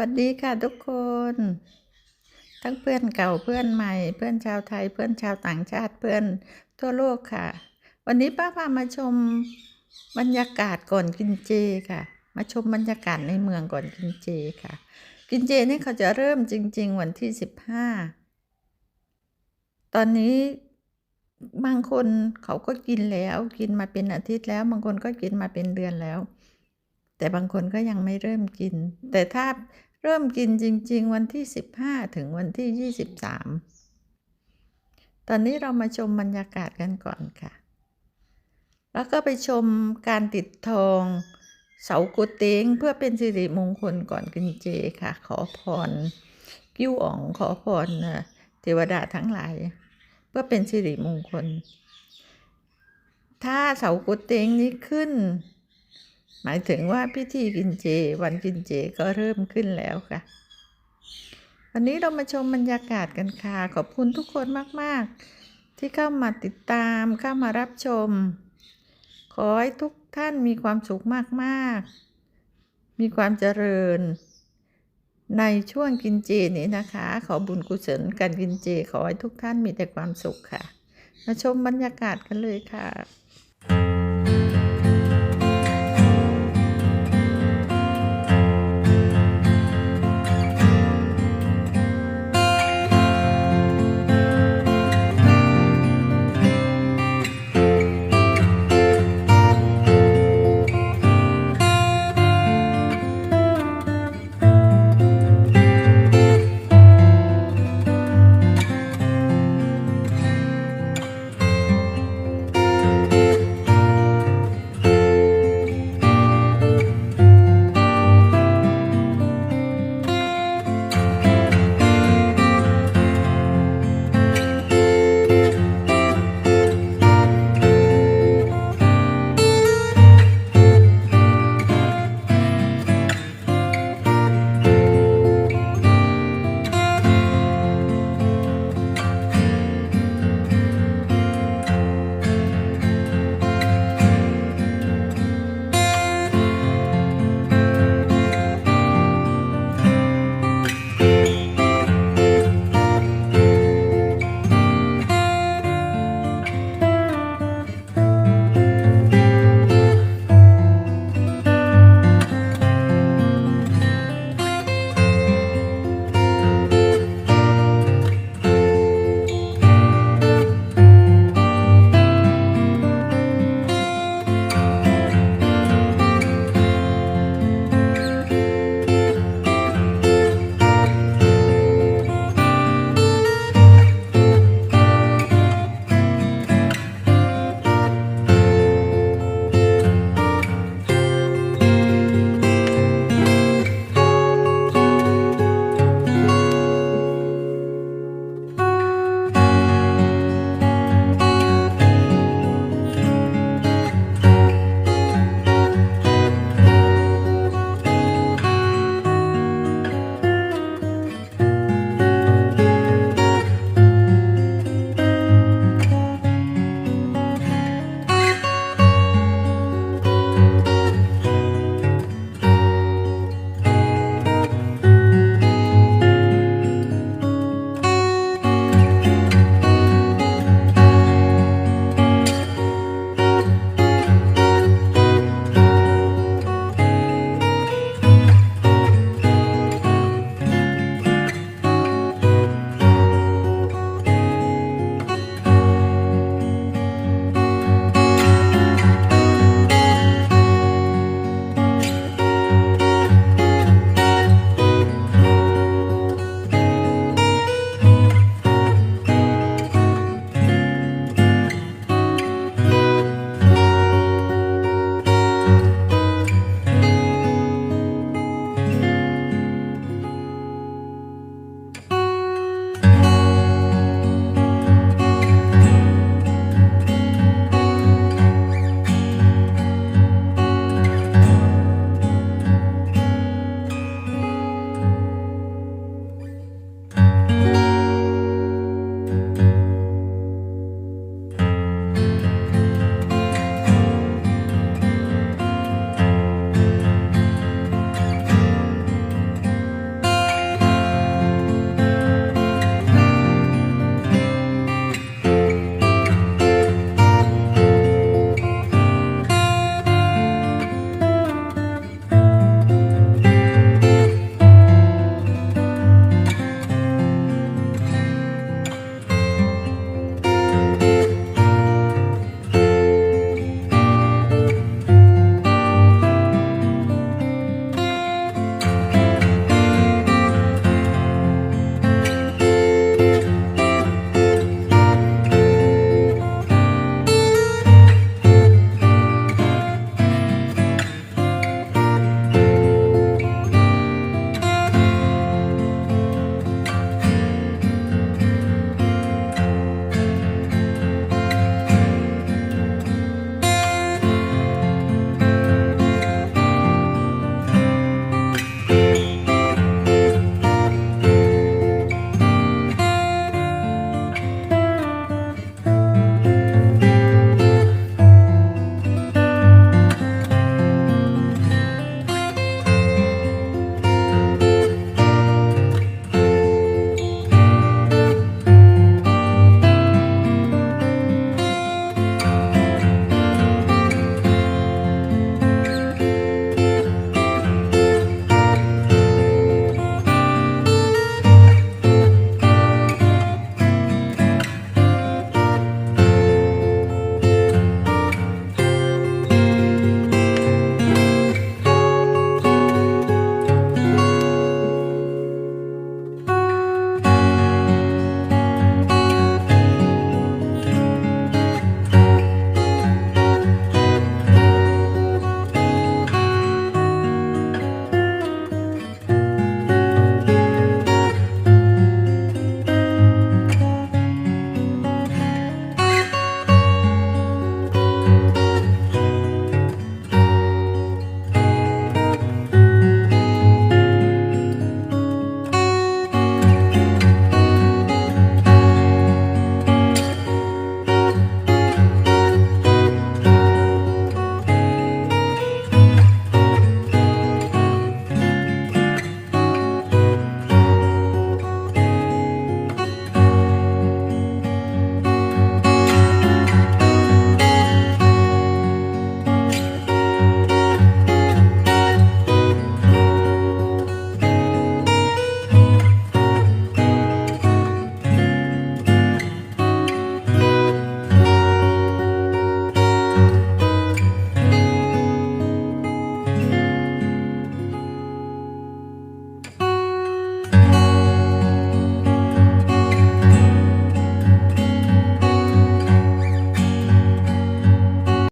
วัสดีค่ะทุกคน ทั้งเพื่อนเก่าเพื่อนใหม่ เพื่อนชาวไทยเพื่อนชาวต่างชาติเพื่อนทั่วโลกค่ะ วันนี้ป้าพามาชมบรรยากาศก่อนกินเจค่ะ มาชมบรรยากาศในเมืองก่อนกินเจค่ะ กินเจนี่เขาจะเริ่มจริง ๆ วันที่สิบห้าตอนนี้บางคนเขาก็กินแล้วกินมาเป็นอาทิตย์แล้ว บางคนก็กินมาเป็นเดือนแล้ว แต่บางคนก็ยังไม่เริ่มกิน แต่ถ้า เริ่มกินจริง ๆ วันที่ 15 ถึงวันที่ 23 ตอนนี้เรามาชมบรรยากาศกันก่อนค่ะ แล้วก็ไปชมการติดทองเสากุเตงเพื่อเป็นสิริมงคลก่อนกินเจค่ะ ขอพร กิ้วอ่องขอพรเทวดาทั้งหลาย เพื่อเป็นสิริมงคล ถ้าเสากุเตงนี้ขึ้น หมายถึงว่าพิธีกินเจ วันกินเจก็เริ่มขึ้นแล้วค่ะ วันนี้เรามาชมบรรยากาศกันค่ะ ขอบคุณทุกคนมาก ๆ ที่เข้ามาติดตามเข้ามารับชม ขอให้ทุกท่านมีความสุขมาก ๆ มีความเจริญ ในช่วงกินเจนี้นะคะ ขอบุญกุศลการกินเจ ขอให้ทุกท่านมีแต่ความสุขค่ะ มาชมบรรยากาศกันเลยค่ะ